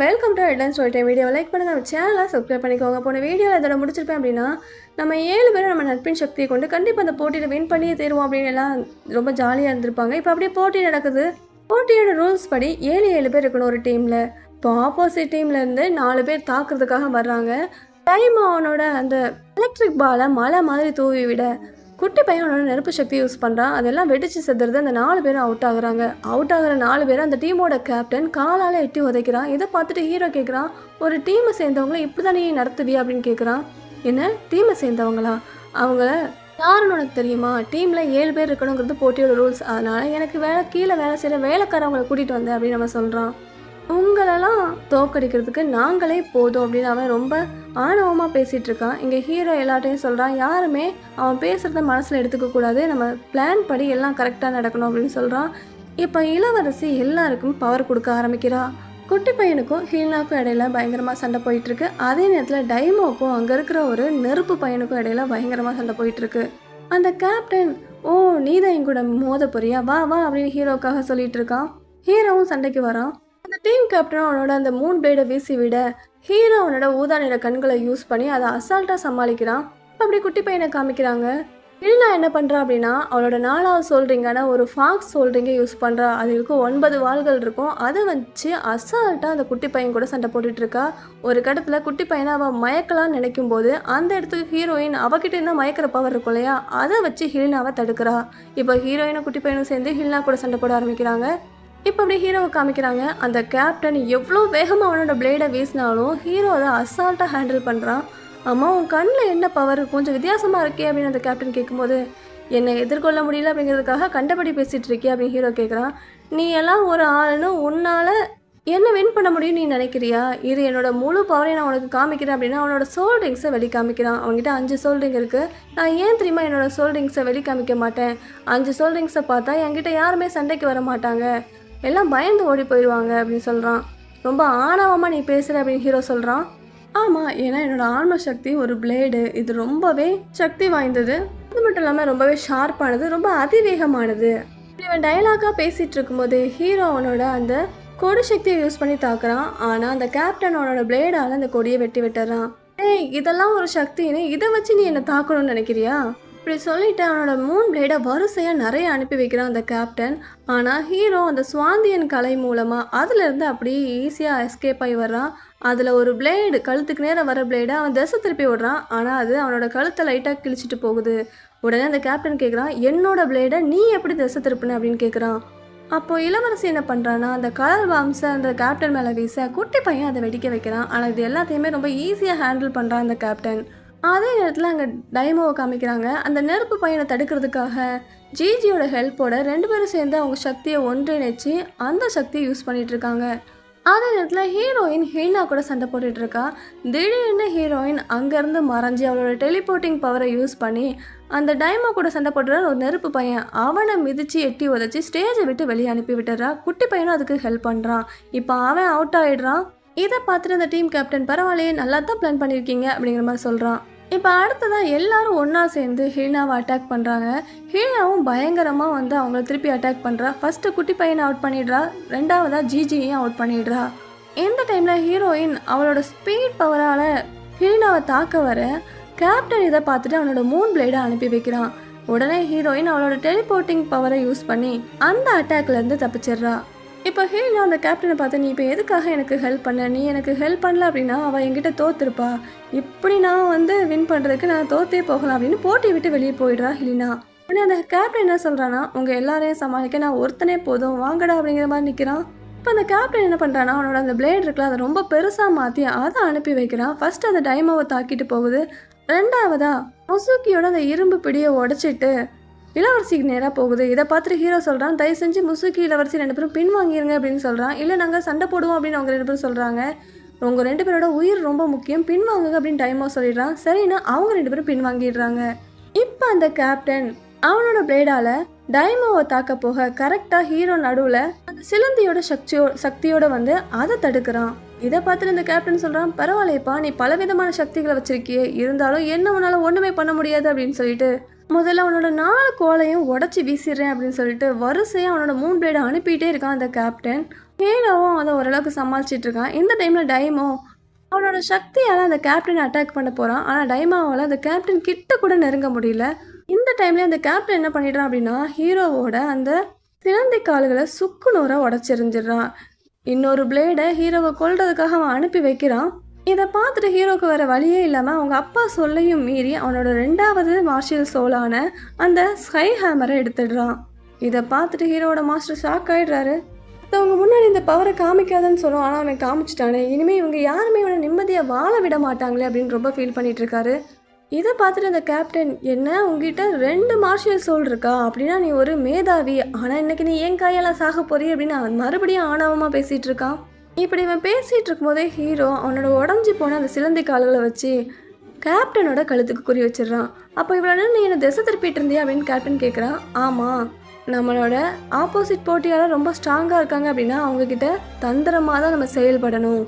Welcome to headline சொல்லிட்டேன் video like பண்ணுங்கள் நம்ம சேனலை சப்ஸ்கிரைப் பண்ணிக்கோங்க. போன வீடியோ இதோட முடிச்சிருப்பேன் அப்படின்னா நம்ம ஏழு பேரும் நம்ம நட்பின் சக்தியை கொண்டு கண்டிப்பாக அந்த போட்டியில் வின் பண்ணியே தருவோம் அப்படின்னு எல்லாம் ரொம்ப ஜாலியாக இருந்திருப்பாங்க. இப்போ அப்படியே போட்டி நடக்குது. போட்டியோட ரூல்ஸ் படி ஏழு ஏழு பேர் இருக்கணும் ஒரு டீமில் இப்போ ஆப்போசிட் டீம்லேருந்து நாலு பேர் தாக்குறதுக்காக வர்றாங்க. டைம் அவனோட அந்த எலக்ட்ரிக் பாலை மழை மாதிரி தூவி விட குட்டி பையன் நெருப்பு சக்தி யூஸ் பண்ணுறான் அதெல்லாம் வெடிச்சு செத்துறது அந்த நாலு பேரும் அவுட் ஆகுறாங்க. அவுட் ஆகிற நாலு பேரும் அந்த டீமோட கேப்டன் காலால் எட்டி உதைக்கிறான். இதை பார்த்துட்டு ஹீரோ கேட்குறான் ஒரு டீமை சேர்ந்தவங்கள இப்படி தானே நீ நடத்துவியா? அப்படின்னு கேட்குறான் என்ன? டீமை சேர்ந்தவங்களா? அவங்கள யாருன்னு உனக்கு தெரியுமா? டீமில் ஏழு பேர் இருக்கணுங்கிறது போட்டியோட ரூல்ஸ் அதனால் எனக்கு வேலை கீழே வேலை செய்கிற வேலைக்காரவங்களை கூட்டிகிட்டு வந்தேன் அப்படின்னு நம்ம சொல்கிறான் உங்களெல்லாம் தோக்கடிக்கிறதுக்கு நாங்களே போதும் அப்படின்னு அவன் ரொம்ப ஆணவமாக பேசிகிட்டு இருக்கான் இங்கே ஹீரோ எல்லாட்டையும் சொல்கிறான் யாருமே அவன் பேசுகிறத மனசில் எடுத்துக்கக்கூடாது. நம்ம பிளான் படி எல்லாம் கரெக்டாக நடக்கணும் அப்படின்னு சொல்கிறான் இப்போ இளவரசி எல்லாருக்கும் பவர் கொடுக்க ஆரம்பிக்கிறா. குட்டி பையனுக்கும் ஹீனாக்கும் இடையில பயங்கரமாக சண்டை போயிட்டுருக்கு. அதே நேரத்தில் டைமோக்கும் அங்கே இருக்கிற ஒரு நெருப்பு பையனுக்கும் இடையில பயங்கரமாக சண்டை போயிட்டுருக்கு. அந்த கேப்டன் ஓ நீதான் என் கூட மோத போறியா? வா வா அப்படின்னு ஹீரோக்காக சொல்லிட்டு இருக்கான் ஹீரோவும் சண்டைக்கு வரான். டீம் கேப்டன் அவனோட அந்த மூன் பிளேடை வீசி விட ஹீரோ அவனோட ஊதா நிற கண்களை யூஸ் பண்ணி அதை அசால்ட்டாக சமாளிக்கிறான். அப்படி குட்டி பையனை காமிக்கிறாங்க. இல்லைனா என்ன பண்ணுறா அப்படின்னா அவளோட நாலாவது சொல்றீங்கன்னா ஒரு ஃபாக்ஸ் சோல்ட்ரிங்கை யூஸ் பண்ணுறா அது இருக்கும் ஒன்பது வாள்கள் இருக்கும். அதை வச்சு அசால்ட்டாக அந்த குட்டி பையன் கூட சண்டை போட்டுட்ருக்கா ஒரு கடத்தில் குட்டி பையனை அவள் மயக்கலாம்னு நினைக்கும் போது அந்த இடத்துக்கு ஹீரோயின் அவகிட்ட இருந்தால் மயக்கிற பவர் இருக்கும் இல்லையா? அதை வச்சு ஹில்னாவை தடுக்கிறா. இப்போ ஹீரோயினும் குட்டி பையனும் சேர்ந்து ஹில்னா கூட சண்டை போட ஆரம்பிக்கிறாங்க. இப்போ அப்படி ஹீரோவை காமிக்கிறாங்க. அந்த கேப்டன் எவ்வளோ வேகமாக அவனோட பிளேடை வீசினாலும் ஹீரோ அதை அசால்ட்டாக ஹேண்டில் பண்ணுறான் அம்மா உன் கண்ணில் என்ன பவர் கொஞ்சம் வித்தியாசமாக இருக்கே அப்படின்னு அந்த கேப்டன் கேட்கும்போது என்னை எதிர்கொள்ள முடியல அப்படிங்கிறதுக்காக கண்டபடி பேசிகிட்டு இருக்கே அப்படின்னு ஹீரோ கேட்குறான் நீ எல்லாம் ஒரு ஆளுன்னு உன்னால் என்ன வின் பண்ண முடியும்னு நீ நினைக்கிறியா? இது என்னோட முழு பவரையும் நான் உனக்கு காமிக்கிறேன் அப்படின்னா அவனோட சோல்ட்ரிங்ஸை வெளி காமிக்கிறான் அவன்கிட்ட அஞ்சு சோல்ட்ரிங் இருக்குது நான் ஏன் தெரியுமா என்னோட சோல்ட்ரிங்ஸை வெளி காமிக்க மாட்டேன்? அஞ்சு சோல்ட்ரிங்ஸை பார்த்தா என்கிட்ட யாருமே சண்டைக்கு வர மாட்டாங்க. எல்லாம் பயந்து ஓடி போயிடுவாங்க அப்படின்னு சொல்கிறான் ரொம்ப ஆணவமாக நீ பேசுகிற அப்படின்னு ஹீரோ சொல்கிறான் ஆமாம் ஏன்னா என்னோட ஆன்ம சக்தி ஒரு பிளேடு இது ரொம்பவே சக்தி வாய்ந்தது. அது மட்டும் இல்லாமல் ரொம்பவே ஷார்ப்பானது ரொம்ப அதிவேகமானது. இவன் டைலாக்காக பேசிகிட்டு இருக்கும்போது ஹீரோ அவனோட அந்த கொடி சக்தியை யூஸ் பண்ணி தாக்குறான். ஆனால் அந்த கேப்டன் அவனோட பிளேடால் அந்த கொடியை வெட்டி விட்டுறான். ஏய் இதெல்லாம் ஒரு சக்தின்னு இதை வச்சு நீ என்னை தாக்கணும்னு நினைக்கிறியா? இப்படி சொல்லிட்டு அவனோட மூன் பிளேடை வரிசையாக நிறைய அனுப்பி வைக்கிறான் அந்த கேப்டன் ஆனால் ஹீரோ அந்த சுவாந்தியன் கலை மூலமாக அதுலேருந்து அப்படியே ஈஸியாக எஸ்கேப் ஆகி வர்றான். அதில் ஒரு பிளேடு கழுத்துக்கு நேரம் வர பிளேடை அவன் திசை திருப்பி விடுறான். ஆனால் அது அவனோட கழுத்தை லைட்டாக கிழிச்சிட்டு போகுது. உடனே அந்த கேப்டன் கேட்குறான் என்னோட பிளேடை நீ எப்படி திசை திருப்பின? அப்படின்னு கேட்குறான் அப்போது இளவரசி என்ன பண்ணுறான்னா அந்த கலர் வாம்ஸை அந்த கேப்டன் மேலே வீச குட்டி பையன் அதை வெடிக்க வைக்கிறான். ஆனால் இது எல்லாத்தையுமே ரொம்ப ஈஸியாக ஹேண்டில் பண்ணுறான் அந்த கேப்டன் அதே நேரத்தில் அங்கே டைமோவை காமிக்கிறாங்க. அந்த நெருப்பு பையனை தடுக்கிறதுக்காக ஜிஜியோட ஹெல்ப்போட ரெண்டு பேரும் சேர்ந்து அவங்க சக்தியை ஒன்றிணைச்சு அந்த சக்தியை யூஸ் பண்ணிகிட்ருக்காங்க அதே நேரத்தில் ஹீரோயின் ஹீனா கூட சண்டை போட்டுட்ருக்கா திடீர்னு ஹீரோயின் அங்கேருந்து மறைஞ்சி அவளோட டெலிபோர்ட்டிங் பவரை யூஸ் பண்ணி அந்த டைமோ கூட சண்டை போட்டுற ஒரு நெருப்பு பையன் அவனை மிதித்து எட்டி உதச்சி ஸ்டேஜை விட்டு வெளியே அனுப்பி விட்டுறா. குட்டி பையனும் அதுக்கு ஹெல்ப் பண்ணுறான் இப்போ அவன் அவுட் ஆகிடுறான் இதை பார்த்துட்டு அந்த டீம் கேப்டன் பரவாயில்லையே நல்லா தான் பிளான் பண்ணியிருக்கீங்க அப்படிங்கிற மாதிரி சொல்கிறான் இப்போ அடுத்ததாக எல்லாரும் ஒன்றா சேர்ந்து ஹீனாவை அட்டாக் பண்ணுறாங்க ஹீனாவும் பயங்கரமாக வந்து அவங்கள திருப்பி அட்டாக் பண்ணுறா ஃபஸ்ட்டு குட்டி பையனை அவுட் பண்ணிடுறா. ரெண்டாவதாக ஜிஜியையும் அவுட் பண்ணிடுறா. இந்த டைமில் ஹீரோயின் அவளோட ஸ்பீட் பவரால் ஹீனாவை தாக்க வர கேப்டன் இதை பார்த்துட்டு அவனோட மூன் பிளேடை அனுப்பி வைக்கிறான். உடனே ஹீரோயின் அவளோட டெலிபோர்ட்டிங் பவரை யூஸ் பண்ணி அந்த அட்டாக்லேருந்து தப்பிச்சிடுறா. இப்போ ஹீரோ அந்த கேப்டனை பார்த்து நீ இப்போ எதுக்காக எனக்கு ஹெல்ப் பண்ண? நீ எனக்கு ஹெல்ப் பண்ணல அப்படின்னா அவள் என்கிட்ட தோத்துருப்பா. இப்படி நான் வந்து வின் பண்ணுறதுக்கு நான் தோத்தே போகலாம் அப்படின்னு போட்டி விட்டு வெளியே போயிடுறா ஹிலினா. உடனே அந்த கேப்டன் என்ன சொல்கிறான்னா உங்கள் எல்லாரையும் சமாளிக்க நான் ஒருத்தனே போதும். வாங்கடா அப்படிங்கிற மாதிரி நிற்கிறான் இப்போ அந்த கேப்டன் என்ன பண்ணுறான்னா அவனோட அந்த பிளேட் இருக்குல்ல அதை ரொம்ப பெருசாக மாற்றி அதை அனுப்பி வைக்கிறான். ஃபர்ஸ்ட் அந்த டைமாவை தாக்கிட்டு போகுது. ரெண்டாவதா முசுக்கியோட அந்த இரும்பு பிடியை உடைச்சிட்டு இளவரசிக்கு நேராக போகுது. இதை பார்த்துட்டு ஹீரோ சொல்கிறான் தயவு செஞ்சு முசுக்கி இளவரசி ரெண்டு பேரும் பின் வாங்கிருங்க அப்படின்னு சொல்கிறான் இல்லை நாங்கள் சண்டை போடுவோம் அப்படின்னு அவங்க ரெண்டு பேரும் சொல்கிறாங்க உங்கள் ரெண்டு பேரோட உயிர் ரொம்ப முக்கியம். பின்வாங்குங்க அப்படின்னு டைமோ சொல்லிடுறான். சரின்னு அவங்க ரெண்டு பேரும் பின்வாங்கிடுறாங்க. இப்போ அந்த கேப்டன் அவனோட பிளேடால டைமோவை தாக்க போக கரெக்டாக ஹீரோ நடுவில் அந்த சிலந்தியோட சக்தியோ சக்தியோட வந்து அதை தடுக்கிறான். இதை பார்த்துட்டு இந்த கேப்டன் சொல்கிறான் பரவாயில்லையப்பா நீ பலவிதமான சக்திகளை வச்சிருக்கியே. இருந்தாலும் என்ன உன்னால் ஒன்றுமே பண்ண முடியாது அப்படின்னு சொல்லிட்டு முதல்ல அவனோட நாலு கோலையும் உடச்சி வீசிடுறேன் அப்படின்னு சொல்லிட்டு வரிசையாக அவனோட மூணு பிளேடை அனுப்பிட்டே இருக்கான் அந்த கேப்டன் ஹீரோவும் அதை ஓரளவுக்கு சமாளிச்சிட்டு இருக்கான். இந்த டைமில் டைமோ அவனோட சக்தியால் அந்த கேப்டனை அட்டாக் பண்ண போகிறான் ஆனால் டைமாவால் அந்த கேப்டன் கிட்ட கூட நெருங்க முடியல. இந்த டைம்லேயே அந்த கேப்டன் என்ன பண்ணிடுறான் அப்படின்னா ஹீரோவோட அந்த சிலந்தி கால்களை சுக்கு நூறாக உடச்செறிஞ்சிடுறான் இன்னொரு பிளேடை ஹீரோவை கொல்றதுக்காக அவன் அனுப்பி வைக்கிறான். இதை பார்த்துட்டு ஹீரோக்கு வேற வழியே இல்லாமல் அவங்க அப்பா சொல்லையும் மீறி அவனோட ரெண்டாவது மார்ஷியல் சோலான அந்த ஸ்கை ஹேமரை எடுத்துடுறான். இதை பார்த்துட்டு ஹீரோவோட மாஸ்டர் ஷாக் ஆயிடுறாரு. அவங்க முன்னாடி இந்த பவரை காமிக்காதன்னு சொல்லுவோம் ஆனால் அவன் காமிச்சிட்டானே. இனிமேல் இவங்க யாருமே இவனை நிம்மதியாக வாழ விட மாட்டாங்களே அப்படின்னு ரொம்ப ஃபீல் பண்ணிகிட்ருக்காரு இதை பார்த்துட்டு அந்த கேப்டன் என்ன? உங்ககிட்ட ரெண்டு மார்ஷியல் சோல் இருக்கா? அப்படின்னா நீ ஒரு மேதாவி. ஆனால் இன்னைக்கு நீ ஏன் காயெல்லாம் சாக போறீ அப்படின்னு அவன் மறுபடியும் ஆணவமாக பேசிகிட்டு இருக்கான். இப்படி இவன் பேசிகிட்டு இருக்கும்போதே ஹீரோ அவனோட உடஞ்சி போன அந்த சிலந்தி கால்களை வச்சு கேப்டனோட கழுத்துக்கு குறி வச்சிடுறான். அப்போ இவ்வளோ நீ என்ன திசை திருப்பிட்டு இருந்தியா அப்படின்னு கேப்டன் கேட்குறான். ஆமாம் நம்மளோட ஆப்போசிட் போட்டியாளர் ரொம்ப ஸ்ட்ராங்காக இருக்காங்க அப்படின்னா அவங்கக்கிட்ட தந்திரமாக தான் நம்ம செயல்படணும்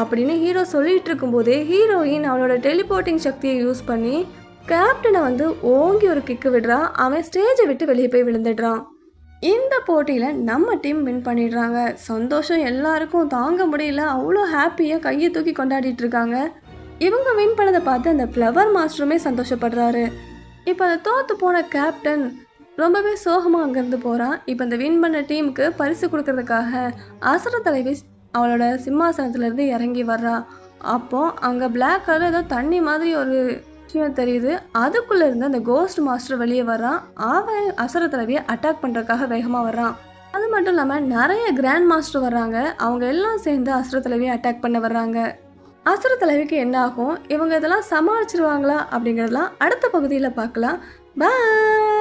அப்படின்னு ஹீரோ சொல்லிட்டு இருக்கும்போதே ஹீரோயின் அவளோட டெலிபோர்ட்டிங் சக்தியை யூஸ் பண்ணி கேப்டனை வந்து ஓங்கி ஒரு கிக்கு விடுறான் அவன் ஸ்டேஜை விட்டு வெளியே போய் விழுந்துடுறான். இந்த போட்டியில் நம்ம டீம் வின் பண்ணிடுறாங்க. சந்தோஷம் எல்லாருக்கும் தாங்க முடியல. அவ்வளோ ஹாப்பியாக கையை தூக்கி கொண்டாடிட்டு இருக்காங்க. இவங்க வின் பண்ணதை பார்த்து அந்த ஃப்ளவர் மாஸ்டருமே சந்தோஷப்படுறாரு. இப்போ அந்த தோற்று போன கேப்டன் ரொம்பவே சோகமாக அங்கேருந்து போகிறான் இப்போ இந்த வின் பண்ண டீமுக்கு பரிசு கொடுக்கறதுக்காக அசுர தலைவி அவளோட சிம்மாசனத்துலேருந்து இறங்கி வர்றா. அப்போ அங்கே பிளாக் கலர் ஏதோ தண்ணி மாதிரி ஒரு விஷயம் தெரியுது. அதுக்குள்ளே இருந்து அந்த கோஸ்ட் மாஸ்டர் வெளியே வர்றான். அவன் அசுர தலைவியை அட்டாக் பண்ணுறதுக்காக வேகமாக வர்றான். அது மட்டும் இல்லாமல் நிறைய கிராண்ட் மாஸ்டர் வர்றாங்க. அவங்க எல்லாம் சேர்ந்து அசுர தலைவியை அட்டாக் பண்ண வர்றாங்க. அசுர தலைவிக்கு என்ன ஆகும்? இவங்க இதெல்லாம் சமாளிச்சிருவாங்களா அப்படிங்கிறதெல்லாம் அடுத்த பகுதியில் பார்க்கலாம். பாய்